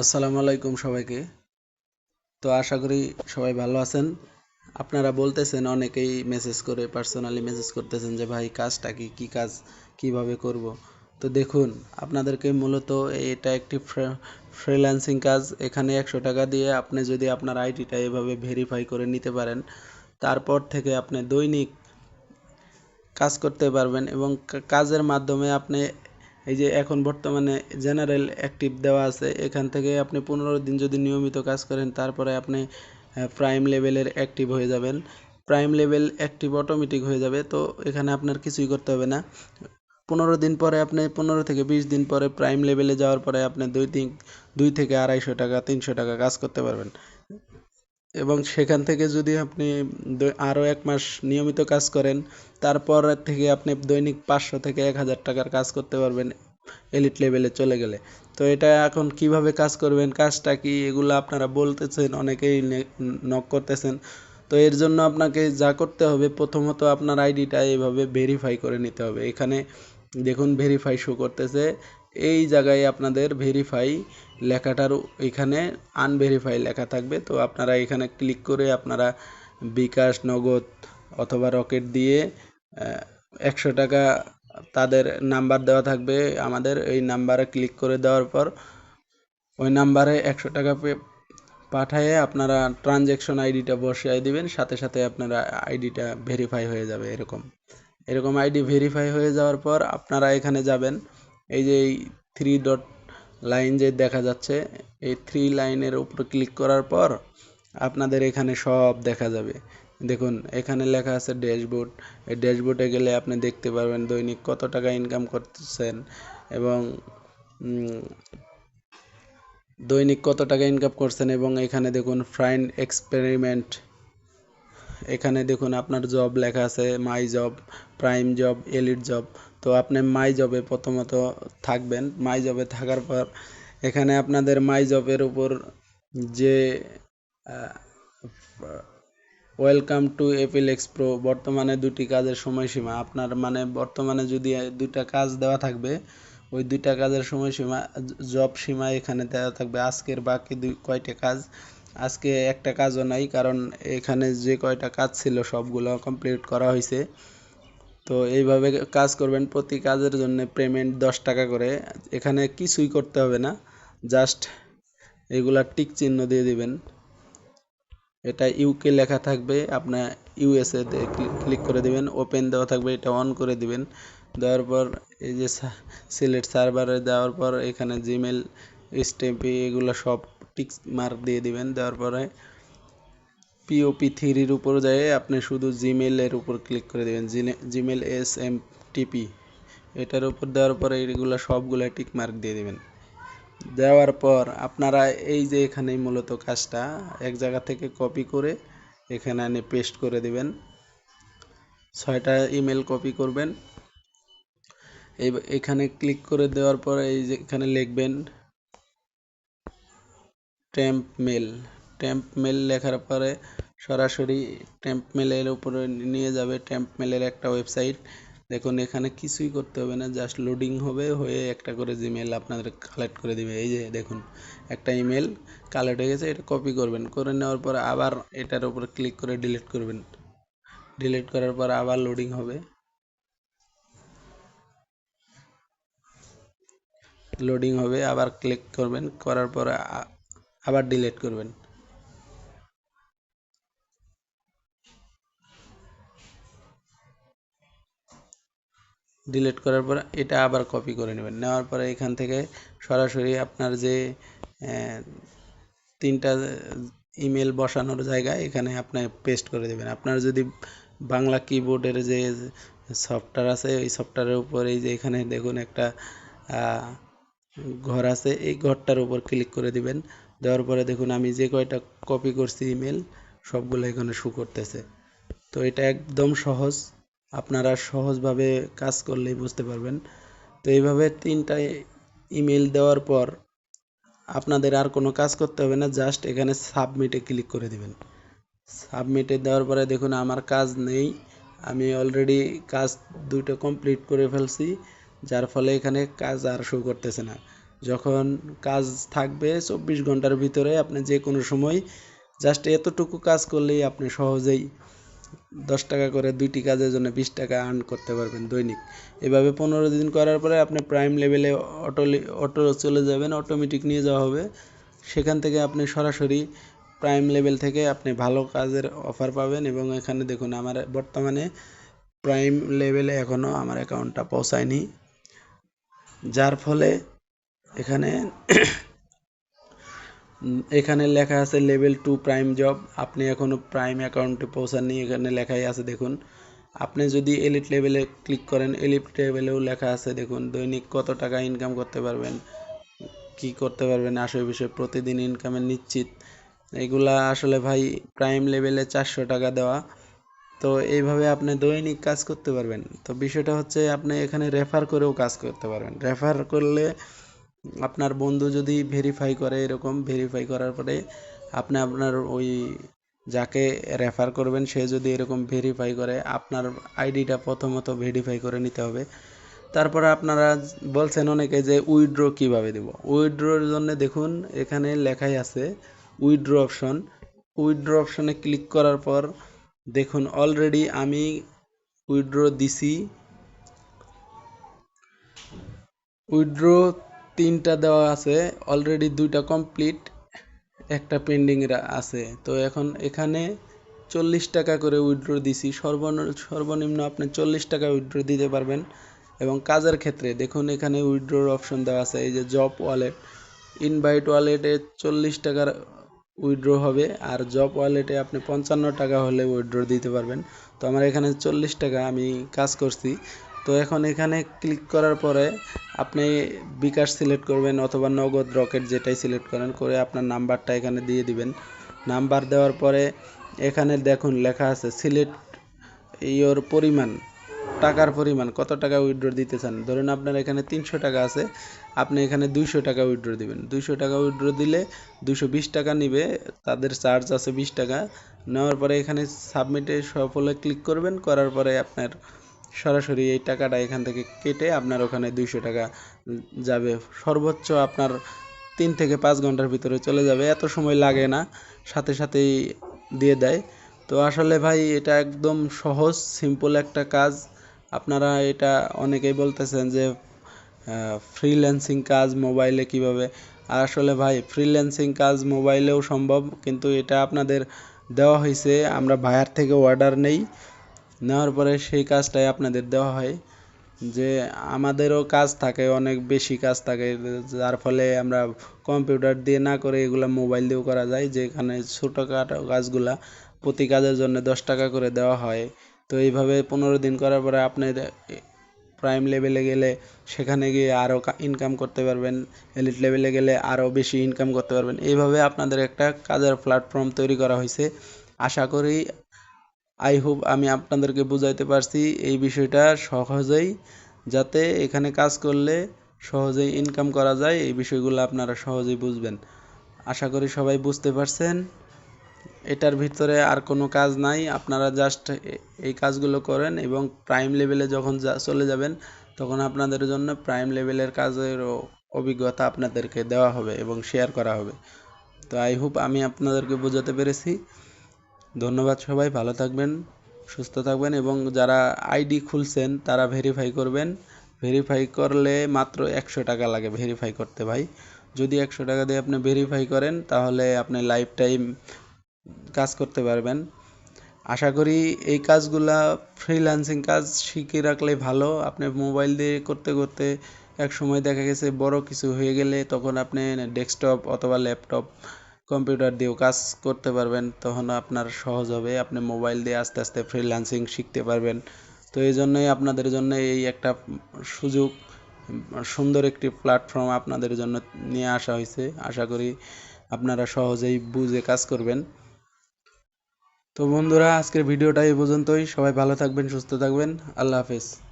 আসসালামু আলাইকুম সবাইকে। তো আশা করি সবাই ভালো আছেন। আপনারা বলতেছেন, অনেকেই মেসেজ করে পার্সোনালি মেসেজ করতেছেন যে, ভাই, কাজটা কি? কী কাজ? কীভাবে করব? তো দেখুন, আপনাদেরকে মূলত এটা একটি ফ্রিল্যান্সিং কাজ। এখানে একশো টাকা দিয়ে আপনি যদি আপনার আইডিটা এভাবে ভেরিফাই করে নিতে পারেন, তারপর থেকে আপনি দৈনিক কাজ করতে পারবেন এবং কাজের মাধ্যমে আপনি এই যে এখন বর্তমানে জেনারেল অ্যাক্টিভ দেওয়া আছে, এখান থেকে আপনি পনেরো দিন যদি নিয়মিত কাজ করেন, তারপরে আপনি প্রাইম লেভেলের অ্যাক্টিভ হয়ে যাবেন। প্রাইম লেভেল অ্যাক্টিভ অটোমেটিক হয়ে যাবে, তো এখানে আপনার কিছুই করতে হবে না। পনেরো দিন পরে আপনি, পনেরো থেকে বিশ দিন পরে প্রাইম লেভেলে যাওয়ার পরে আপনি দুই তিন, দুই থেকে আড়াইশো টাকা, তিনশো টাকা কাজ করতে পারবেন। এবং সেখান থেকে যদি আপনি আরও এক মাস নিয়মিত কাজ করেন, তারপর থেকে আপনি দৈনিক পাঁচশো থেকে এক হাজার টাকার কাজ করতে পারবেন এলিট লেভেলে চলে গেলে। তো এটা এখন কীভাবে কাজ করবেন, কাজটা কি, এগুলো আপনারা বলতেছেন, অনেকেই নক করতেছেন। তো এর জন্য আপনাকে যা করতে হবে, প্রথমত আপনার আইডিটা এভাবে ভেরিফাই করে নিতে হবে। এখানে দেখুন ভেরিফাই শো করতেছে। এই জায়গায় আপনাদের ভেরিফাই লেখাটার এখানে আনভেরিফাই লেখা থাকবে। তো আপনারা এখানে ক্লিক করে আপনারা বিকাশ, নগদ অথবা রকেট দিয়ে একশো টাকা তাদের নাম্বার দেওয়া থাকবে আমাদের। এই নাম্বারে ক্লিক করে দেওয়ার পর ওই নাম্বারে একশো টাকা পাঠায়ে আপনারা ট্রানজ্যাকশন আইডিটা বসিয়ে দিবেন। সাথে সাথে আপনারা আইডিটা ভেরিফাই হয়ে যাবে এরকম। এরকম আইডি ভেরিফাই হয়ে যাওয়ার পর আপনারা এখানে যাবেন। এই যে এই থ্রি ডট লাইন যে দেখা যাচ্ছে, এই থ্রি লাইনের উপর ক্লিক করার পর আপনাদের এখানে সব দেখা যাবে। দেখুন, এখানে লেখা আছে ড্যাশবোর্ড। এই ড্যাশবোর্ডে গেলে আপনি দেখতে পারবেন দৈনিক কত টাকা ইনকাম করতেছেন এবং দৈনিক কত টাকা ইনকাম করছেন এবং এখানে দেখুন ফ্রাইন এক্সপেরিমেন্ট এখানে দেখুন আপনার জব লেখা আছে my job prime job elite job তো আপনি মাই জবে প্রথমত থাকবেন। মাই জবে থাকার পর এখানে আপনাদের মাই জবের উপর যে ওয়েলকাম টু এপিল এক্সপ্রো বর্তমানে দুটি কাজের সময়সীমা। আপনার মানে বর্তমানে যদি দুইটা কাজ দেওয়া থাকবে, ওই দুইটা কাজের সময়সীমা জব সীমা এখানে দেওয়া থাকবে। আজকের বাকি দুই, কয়টা কাজ আজকে একটা কাজও নাই, কারণ এখানে যে কয়টা কাজ ছিল সবগুলো কমপ্লিট করা হয়েছে তো এইভাবে কাজ করবেন প্রতি কাজের জন্য পেমেন্ট দশ টাকা করে। এখানে কিছুই করতে হবে না জাস্ট এগুলা টিক চিহ্ন দিয়ে দিবেন। এটা ইউকে লেখা থাকবে, আপনার ইউএসএ ক্লিক করে দিবেন ওপেন দেওয়া থাকবে, এটা অন করে দিবেন। দেওয়ার পর এই যে সিলেক্ট সার্ভারে দেওয়ার পর এখানে জিমেল স্টেপি এগুলো সব টিক মার্ক দিয়ে দিবেন, দেওয়ার পরে পিওপি থ্রির উপর যায় আপনি শুধু জিমেলের উপর ক্লিক করে দেবেন। জিমেল এস এম টিপি এটার উপর দেওয়ার পরে এগুলো সবগুলো টিক মার্ক দিয়ে দেবেন। দেওয়ার পর আপনারা এই যে এখানে মূলত কাজটা, এক জায়গা থেকে কপি করে এখানে এনে পেস্ট করে দিবেন। ছয়টা ইমেল কপি করবেন। এই এখানে ক্লিক করে দেওয়ার পর এই যে এখানে লিখবেন টেম্প মেল টেম্প মেল লেখার পরে সরাসরি টেম্প মেলের উপরে নিয়ে যাবে। টেম্প মেলের একটা ওয়েবসাইট দেখুন, এখানে কিছুই করতে হবে না জাস্ট লোডিং হবে, হয়ে একটা করে জিমেল আপনাদের কালেক্ট করে দিবে। এই যে দেখুন, একটা ইমেল কালেক্ট হয়ে গেছে, এটা কপি করবেন। করে নেওয়ার পর আবার এটার উপরে ক্লিক করে ডিলিট করবেন। ডিলিট করার পর আবার লোডিং হবে। লোডিং হবে, আবার ক্লিক করবেন। করার পর আবার ডিলিট করবেন। ডিলিট করার পর এটা আবার কপি করে নেবেন। নেওয়ার পরে এখান থেকে সরাসরি আপনার যে তিনটা ইমেল বসানোর জায়গায় এখানে আপনি পেস্ট করে দেবেন। আপনার যদি বাংলা কিবোর্ডের যে সফটওয়্যার আছে, ওই সফটওয়্যারের উপর এই যে এখানে দেখুন একটা ঘর আছে, এই ঘরটার উপর ক্লিক করে দিবেন। দেওয়ার পরে দেখুন আমি যে কয়টা কপি করছি ইমেল সবগুলো এখানে শু করতেছে। তো এটা একদম সহজ, আপনারা সহজভাবে কাজ করলেই বুঝতে পারবেন। তো এইভাবে তিনটা ইমেল দেওয়ার পর আপনাদের আর কোনো কাজ করতে হবে না জাস্ট এখানে সাবমিটে ক্লিক করে দিবেন। সাবমিটে দেওয়ার পরে দেখুন আমার কাজ নেই, আমি অলরেডি কাজ দুটো কমপ্লিট করে ফেলছি, যার ফলে এখানে কাজ আর শো করতেছে না। যখন কাজ থাকবে চব্বিশ ঘণ্টার ভিতরে আপনি যে কোনো সময় জাস্ট এতটুকু কাজ করলেই আপনি সহজেই দশ টাকা করে দুইটি কাজের জন্য বিশ টাকা আর্ন করতে পারবেন দৈনিক। এভাবে পনেরো দিন করার পরে আপনি প্রাইম লেভেলে অটো অটো চলে যাবেন অটোমেটিক নিয়ে যাওয়া হবে। সেখান থেকে আপনি সরাসরি প্রাইম লেভেল থেকে আপনি ভালো কাজের অফার পাবেন এবং এখানে দেখুন আমার বর্তমানে প্রাইম লেভেলে এখনও আমার অ্যাকাউন্টটা পৌঁছায়নি। যার ফলে এখানে এখানে লেখা আছে লেভেল টু প্রাইম জব। আপনি এখনও প্রাইম অ্যাকাউন্টে পৌঁছাননি, এখানে লেখাই আছে, দেখুন। আপনি যদি এলিট লেভেলে ক্লিক করেন, এলিট লেভেলেও লেখা আছে, দেখুন, দৈনিক কত টাকা ইনকাম করতে পারবেন, কি করতে পারবেন আসল বিষয়ে, প্রতিদিন ইনকামের নিশ্চিত। এগুলা আসলে ভাই প্রাইম লেভেলে চারশো টাকা দেওয়া। তো এইভাবে আপনি দৈনিক কাজ করতে পারবেন। তো বিষয়টা হচ্ছে, আপনি এখানে রেফার করেও কাজ করতে পারবেন। রেফার করলে আপনার বন্ধু যদি ভেরিফাই করে এরকম ভেরিফাই করার পরে আপনি আপনার ওই যাকে রেফার করবেন, সে যদি এরকম ভেরিফাই করে, আপনার আইডিটা প্রথমত ভেরিফাই করে নিতে হবে। তারপরে আপনারা বলছেন অনেকে যে উইথড্র কীভাবে দেব? উইথড্রর জন্য দেখুন, এখানে লেখাই আছে উইথড্র অপশন উইথড্র অপশনে ক্লিক করার পর দেখুন অলরেডি আমি উইথড্র দিছি। উইথড্র তিনটা দেওয়া আছে অলরেডি দুইটা কমপ্লিট একটা পেন্ডিং আছে। তো এখন এখানে চল্লিশ টাকা করে উইথড্র দিছি। সর্বনিম্ন সর্বনিম্ন আপনি চল্লিশ টাকা উইথড্র দিতে পারবেন। এবং কাজের ক্ষেত্রে দেখুন এখানে উইথড্রর অপশন দেওয়া আছে, এই যে জব ওয়ালেট ইনভাইট ওয়ালেটে চল্লিশ টাকার উইথড্র হবে, আর জব ওয়ালেটে আপনি পঞ্চান্ন টাকা হলে উইথড্র দিতে পারবেন। তো আমার এখানে চল্লিশ টাকা আমি কাজ করছি। তো এখন এখানে ক্লিক করার পরে আপনি বিকাশ সিলেক্ট করবেন অথবা নগদ রকেট যেটাই সিলেক্ট করেন করে আপনার নাম্বারটা এখানে দিয়ে দিবেন। নাম্বার দেওয়ার পরে এখানে দেখুন লেখা আছে সিলেক্ট ইয়োর পরিমাণ, টাকার পরিমাণ, কত টাকা উইথড্র দিতে চান। ধরুন আপনার এখানে তিনশো টাকা আছে, আপনি এখানে দুইশো টাকা উইথড্র দিবেন। দুইশো টাকা উইথড্র দিলে দুশো বিশ টাকা নিবে, তাদের চার্জ আছে বিশ টাকা। নেওয়ার পরে এখানে সাবমিটে সফলে ক্লিক করবেন, করার পরে আপনার সরাসরি এই টাকাটা এখান থেকে কেটে আপনার ওখানে দুইশো টাকা যাবে। সর্বোচ্চ আপনার তিন থেকে পাঁচ ঘণ্টার ভিতরে চলে যাবে। এত সময় লাগে না, সাথে সাথেই দিয়ে দেয়। তো আসলে ভাই, এটা একদম সহজ সিম্পল একটা কাজ। আপনারা এটা অনেকেই বলতেছেন যে ফ্রিল্যান্সিং কাজ মোবাইলে কীভাবে? আর আসলে ভাই ফ্রিল্যান্সিং কাজ মোবাইলেও সম্ভব, কিন্তু এটা আপনাদের দেওয়া হয়েছে। আমরা ভাইয়ার থেকে অর্ডার নেই। নেওয়ার পরে সেই কাজটাই আপনাদের দেওয়া হয় যে আমাদেরও কাজ থাকে, অনেক বেশি কাজ থাকে, যার ফলে আমরা কম্পিউটার দিয়ে না করে এগুলো মোবাইল দিয়েও করা যায়, যেখানে ছোটোখাটো কাজগুলা প্রতি কাজের জন্য দশ টাকা করে দেওয়া হয়। তো এইভাবে পনেরো দিন করার পরে আপনি প্রাইম লেভেলে গেলে সেখানে গিয়ে আরও ইনকাম করতে পারবেন এলিট লেভেলে গেলে আরও বেশি ইনকাম করতে পারবেন। এইভাবে আপনাদের একটা কাজের প্ল্যাটফর্ম তৈরি করা হয়েছে। আশা করি আই হোপ আমি আপনাদেরকে বুঝাইতে পারছি এই বিষয়টা সহজেই, যাতে এখানে কাজ করলে সহজেই ইনকাম করা যায়, এই বিষয়গুলো আপনারা সহজেই বুঝবেন। আশা করি সবাই বুঝতে পারছেন। এটার ভিতরে আর কোনো কাজ নাই, আপনারা জাস্ট এই কাজগুলো করেন এবং প্রাইম লেভেলে যখন চলে যাবেন, তখন আপনাদের জন্য প্রাইম লেভেলের কাজের অভিজ্ঞতা আপনাদেরকে দেওয়া হবে এবং শেয়ার করা হবে। তো আই হোপ আমি আপনাদেরকে বোঝাতে পেরেছি। ধন্যবাদ সবাই, ভালো থাকবেন, সুস্থ থাকবেন এবং যারা আইডি খুলছেন তারা ভেরিফাই করবেন। ভেরিফাই করলে মাত্র একশো টাকা লাগে ভেরিফাই করতে ভাই। যদি একশো টাকা দিয়ে আপনি ভেরিফাই করেন তাহলে আপনি লাইফ টাইম কাজ করতে পারবেন। আশা করি এই কাজগুলা ফ্রিল্যান্সিং কাজ শিখে রাখলে ভালো। আপনি মোবাইল দিয়ে করতে করতে এক সময় দেখা গেছে বড় কিছু হয়ে গেলে তখন আপনি ডেস্কটপ অথবা ল্যাপটপ কম্পিউটার দিয়েও কাজ করতে পারবেন, তখন আপনার সহজ হবে। আপনি মোবাইল দিয়ে আস্তে আস্তে ফ্রিল্যান্সিং শিখতে পারবেন। তো এই জন্যই আপনাদের জন্য এই একটা সুযোগ, সুন্দর একটি প্ল্যাটফর্ম আপনাদের জন্য নিয়ে আসা হয়েছে। আশা করি আপনারা সহজেই বুঝে কাজ করবেন। তো বন্ধুরা, আজকের ভিডিওটা এই পর্যন্তই। সবাই ভালো থাকবেন, সুস্থ থাকবেন। আল্লাহ হাফেজ।